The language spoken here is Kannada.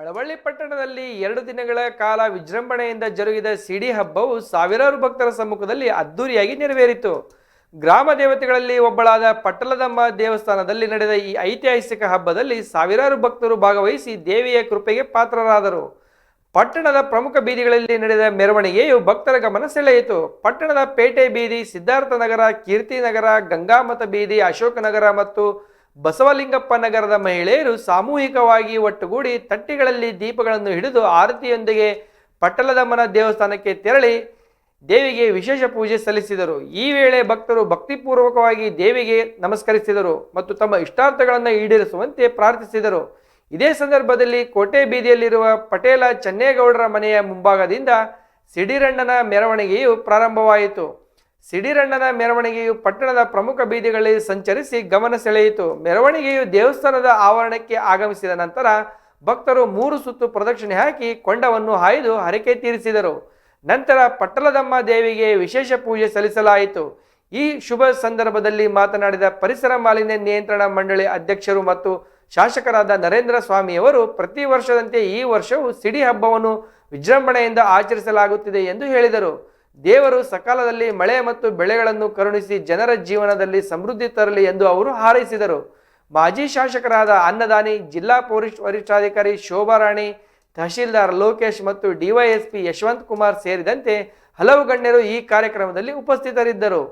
ಮಳವಳ್ಳಿ ಪಟ್ಟಣದಲ್ಲಿ ಎರಡು ದಿನಗಳ ಕಾಲ ವಿಜೃಂಭಣೆಯಿಂದ ಜರುಗಿದ ಸಿಡಿ ಹಬ್ಬವು ಸಾವಿರಾರು ಭಕ್ತರ ಸಮ್ಮುಖದಲ್ಲಿ ಅದ್ದೂರಿಯಾಗಿ ನೆರವೇರಿತು. ಗ್ರಾಮ ದೇವತೆಗಳಲ್ಲಿ ಒಬ್ಬಳಾದ ಪಟ್ಟಲದಮ್ಮ ದೇವಸ್ಥಾನದಲ್ಲಿ ನಡೆದ ಈ ಐತಿಹಾಸಿಕ ಹಬ್ಬದಲ್ಲಿ ಸಾವಿರಾರು ಭಕ್ತರು ಭಾಗವಹಿಸಿ ದೇವಿಯ ಕೃಪೆಗೆ ಪಾತ್ರರಾದರು. ಪಟ್ಟಣದ ಪ್ರಮುಖ ಬೀದಿಗಳಲ್ಲಿ ನಡೆದ ಮೆರವಣಿಗೆಯು ಭಕ್ತರ ಗಮನ ಸೆಳೆಯಿತು. ಪಟ್ಟಣದ ಪೇಟೆ ಬೀದಿ ಸಿದ್ಧಾರ್ಥ ನಗರ ಕೀರ್ತಿ ಗಂಗಾಮತ ಬೀದಿ, ಅಶೋಕನಗರ ಮತ್ತು ಬಸವಲಿಂಗಪ್ಪ ನಗರದ ಮಹಿಳೆಯರು ಸಾಮೂಹಿಕವಾಗಿ ಒಟ್ಟುಗೂಡಿ ತಟ್ಟಿಗಳಲ್ಲಿ ದೀಪಗಳನ್ನು ಹಿಡಿದು ಆರತಿಯೊಂದಿಗೆ ಪಟ್ಟಲದಮ್ಮನ ದೇವಸ್ಥಾನಕ್ಕೆ ತೆರಳಿ ದೇವಿಗೆ ವಿಶೇಷ ಪೂಜೆ ಸಲ್ಲಿಸಿದರು. ಈ ವೇಳೆ ಭಕ್ತರು ಭಕ್ತಿಪೂರ್ವಕವಾಗಿ ದೇವಿಗೆ ನಮಸ್ಕರಿಸಿದರು ಮತ್ತು ತಮ್ಮ ಇಷ್ಟಾರ್ಥಗಳನ್ನು ಈಡೇರಿಸುವಂತೆ ಪ್ರಾರ್ಥಿಸಿದರು. ಇದೇ ಸಂದರ್ಭದಲ್ಲಿ ಕೋಟೆ ಬೀದಿಯಲ್ಲಿರುವ ಪಟೇಲ ಚನ್ನೇಗೌಡರ ಮನೆಯ ಮುಂಭಾಗದಿಂದ ಸಿಡಿರಣ್ಣನ ಮೆರವಣಿಗೆಯು ಪ್ರಾರಂಭವಾಯಿತು. ಸಿಡಿರಣ್ಣನ ಮೆರವಣಿಗೆಯು ಪಟ್ಟಣದ ಪ್ರಮುಖ ಬೀದಿಗಳಲ್ಲಿ ಸಂಚರಿಸಿ ಗಮನ ಸೆಳೆಯಿತು. ಮೆರವಣಿಗೆಯು ದೇವಸ್ಥಾನದ ಆವರಣಕ್ಕೆ ಆಗಮಿಸಿದ ನಂತರ ಭಕ್ತರು ಮೂರು ಸುತ್ತು ಪ್ರದಕ್ಷಿಣೆ ಹಾಕಿ ಕೊಂಡವನ್ನು ಹಾಯ್ದು ಹರಕೆ ತೀರಿಸಿದರು. ನಂತರ ಪಟ್ಟಲದಮ್ಮ ದೇವಿಗೆ ವಿಶೇಷ ಪೂಜೆ ಸಲ್ಲಿಸಲಾಯಿತು. ಈ ಶುಭ ಸಂದರ್ಭದಲ್ಲಿ ಮಾತನಾಡಿದ ಪರಿಸರ ಮಾಲಿನ್ಯ ನಿಯಂತ್ರಣ ಮಂಡಳಿ ಅಧ್ಯಕ್ಷರು ಮತ್ತು ಶಾಸಕರಾದ ನರೇಂದ್ರ ಸ್ವಾಮಿಯವರು, ಪ್ರತಿ ವರ್ಷದಂತೆ ಈ ವರ್ಷವೂ ಸಿಡಿ ಹಬ್ಬವನ್ನು ವಿಜೃಂಭಣೆಯಿಂದ ಆಚರಿಸಲಾಗುತ್ತಿದೆ ಎಂದು ಹೇಳಿದರು. ದೇವರು ಸಕಾಲದಲ್ಲಿ ಮಳೆ ಮತ್ತು ಬೆಳೆಗಳನ್ನು ಕರುಣಿಸಿ ಜನರ ಜೀವನದಲ್ಲಿ ಸಮೃದ್ಧಿ ತರಲಿ ಎಂದು ಅವರು ಹಾರೈಸಿದರು. ಮಾಜಿ ಶಾಸಕರಾದ ಅನ್ನದಾನಿ, ಜಿಲ್ಲಾ ಪೊಲೀಸ್ ವರಿಷ್ಠಾಧಿಕಾರಿ ಶೋಭಾರಾಣಿ ತಹಶೀಲ್ದಾರ್ ಲೋಕೇಶ್ ಮತ್ತು ಡಿವೈಎಸ್ಪಿ ಯಶವಂತ್ ಕುಮಾರ್ ಸೇರಿದಂತೆ ಹಲವು ಗಣ್ಯರು ಈ ಕಾರ್ಯಕ್ರಮದಲ್ಲಿ ಉಪಸ್ಥಿತರಿದ್ದರು.